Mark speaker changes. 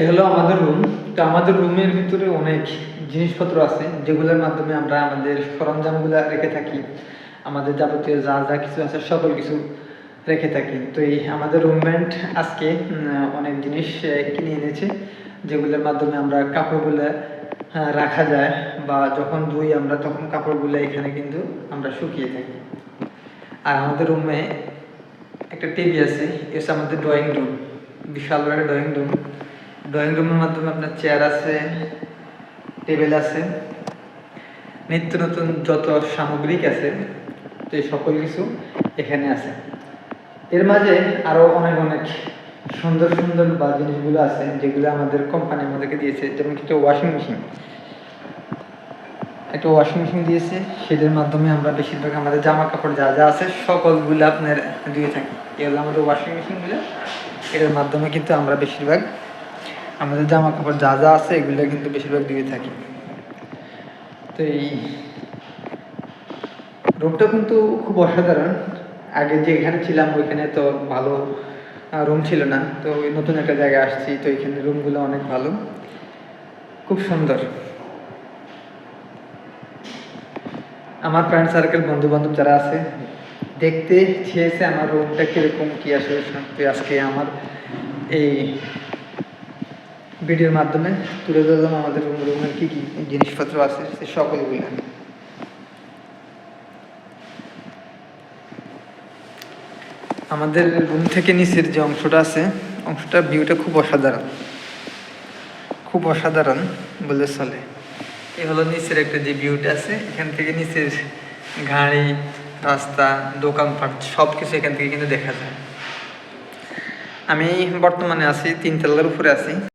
Speaker 1: এ হলো আমাদের রুম তো আমাদের রুমের ভিতরে অনেক জিনিসপত্র আছে, যেগুলোর মাধ্যমে আমরা আমাদের সরঞ্জামগুলো রেখে থাকি। আমাদের যাবতীয় যা যা কিছু আছে, সকল কিছু রেখে থাকি। তো এই আমাদের রুমমেন্ট আজকে অনেক জিনিস কিনে এনেছে, যেগুলোর মাধ্যমে আমরা কাপড়গুলো রাখা যায় বা যখন ধুই আমরা তখন কাপড়গুলো এখানে কিন্তু আমরা শুকিয়ে থাকি। আর আমাদের রুমে একটা টিভি আছে এ হচ্ছে আমাদের ড্রয়িং রুম বিশাল বড় ড্রয়িং রুম ড্রয়িং রুমের মাধ্যমে আপনার চেয়ার আছে, টেবিল আছে, নিত্য নতুন যত সামগ্রিক আছে, তো এই সকল কিছু এখানে আছে। এর মাঝে আরও অনেক অনেক সুন্দর সুন্দর বা জিনিসগুলো আছে যেগুলো আমাদের কোম্পানি আমাদেরকে দিয়েছে, যেমন কিছু ওয়াশিং মেশিন একটা ওয়াশিং মেশিন দিয়েছে, সেটার মাধ্যমে আমরা বেশিরভাগ আমাদের জামা কাপড় যা যা আছে, সকলগুলো আপনার দিয়ে থাকি। এগুলো আমাদের ওয়াশিং মেশিনগুলো এটার মাধ্যমে কিন্তু আমরা বেশিরভাগ আমাদের জামা কাপড় যা যা আছে এগুলো কিন্তু বেশিরভাগ ধুয়ে থাকি। তো এই রুমটা কিন্তু খুব অসাধারণ। আগে যেখানে ছিলাম ওইখানে তো ভালো রুম ছিল না। তো ওই নতুন একটা জায়গায় আসছি, তো এখানে রুমগুলো অনেক ভালো। খুব সুন্দর। আমার ফ্রেন্ড সার্কেল বন্ধু বান্ধব যারা আছে, দেখতে চেয়েছে আমার রুমটা কীরকম, কি আসলে আজকে আমার এই ভিডিওর মাধ্যমে তুলে ধরলাম আমাদের রুম রুমের কী কী জিনিসপত্র আছে, সে সকলগুলো। আমাদের রুম থেকে নিচের যে অংশটা আছে, অংশটা ভিউটা খুব অসাধারণ। খুব অসাধারণ বলে চলে। এই হলো নিচের একটা যে ভিউটা আছে, এখান থেকে নিচের গাড়ি, রাস্তা দোকানপাট সব কিছু এখান থেকে কিন্তু দেখা যায়। আমি বর্তমানে আছি তিনতলার উপরে আছি।